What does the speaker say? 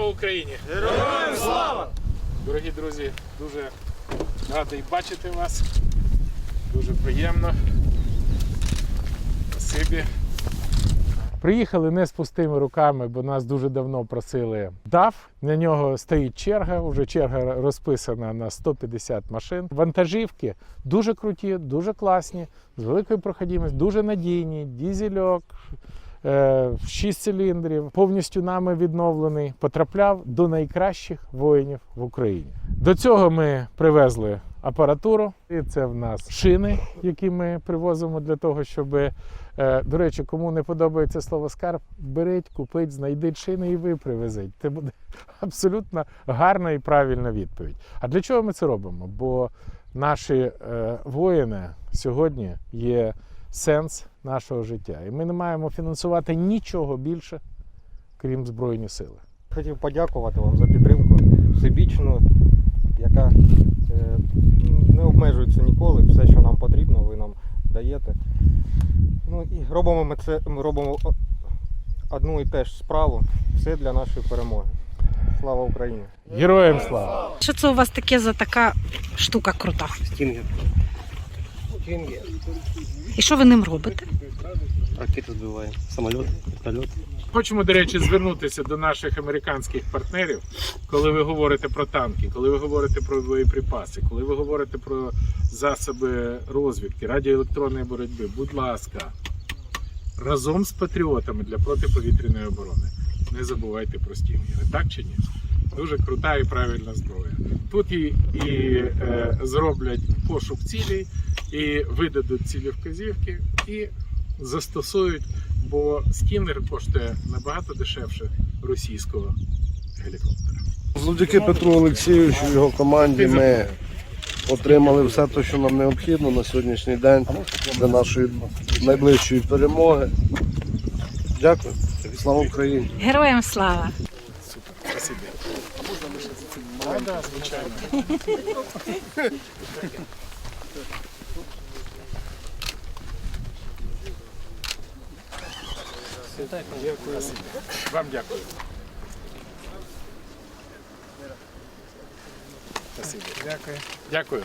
Слава Україні! Героям слава! Дорогі друзі, дуже радий бачити вас. Дуже приємно. Спасибі. Приїхали не з пустими руками, бо нас дуже давно просили DAF. На нього стоїть черга. Вже черга розписана на 150 машин. Вантажівки дуже круті, дуже класні, з великою проходимістю, дуже надійні, дізельок. Е, 6 циліндрів, повністю нами відновлений, потрапляв до найкращих воїнів в Україні. До цього ми привезли апаратуру. І це в нас шини, які ми привозимо для того, щоб е, до речі, кому не подобається слово скарб, беріть, купіть, знайдіть шини і ви привезіть. Це буде абсолютно гарна і правильна відповідь. А для чого ми це робимо? Бо наші е, воїни сьогодні є сенс нашого життя. І ми не маємо фінансувати нічого більше, крім Збройні сили. Хотів подякувати вам за підтримку всебічну, яка е, не обмежується ніколи. Все, що нам потрібно, ви нам даєте. Ну і робимо ми це, ми робимо одну і те ж справу. Все для нашої перемоги. Слава Україні! Героям слава! Що це у вас таке за така штука крута? Стінгер. І що ви ним робите? Ракети збиває. Самоліт, вертольот. Хочемо, до речі, звернутися до наших американських партнерів, коли ви говорите про танки, коли ви говорите про боєприпаси, коли ви говорите про засоби розвідки, радіоелектронної боротьби. Будь ласка, разом з патріотами для протиповітряної оборони. Не забувайте про стінгери, так чи ні? Дуже крута і правильна зброя. Тут і, і е, зроблять пошук цілей, і видадуть цілі вказівки, і застосують, бо скінер коштує набагато дешевше російського гелікоптера. Завдяки Петру Олексійовичу і його команді ми отримали все те, що нам необхідно на сьогоднішній день для нашої найближчої перемоги. Дякую. Слава Україні! Героям слава! Да, звичайно. Дякую. Вам дякую. Спасибо. Дякую. Дякую.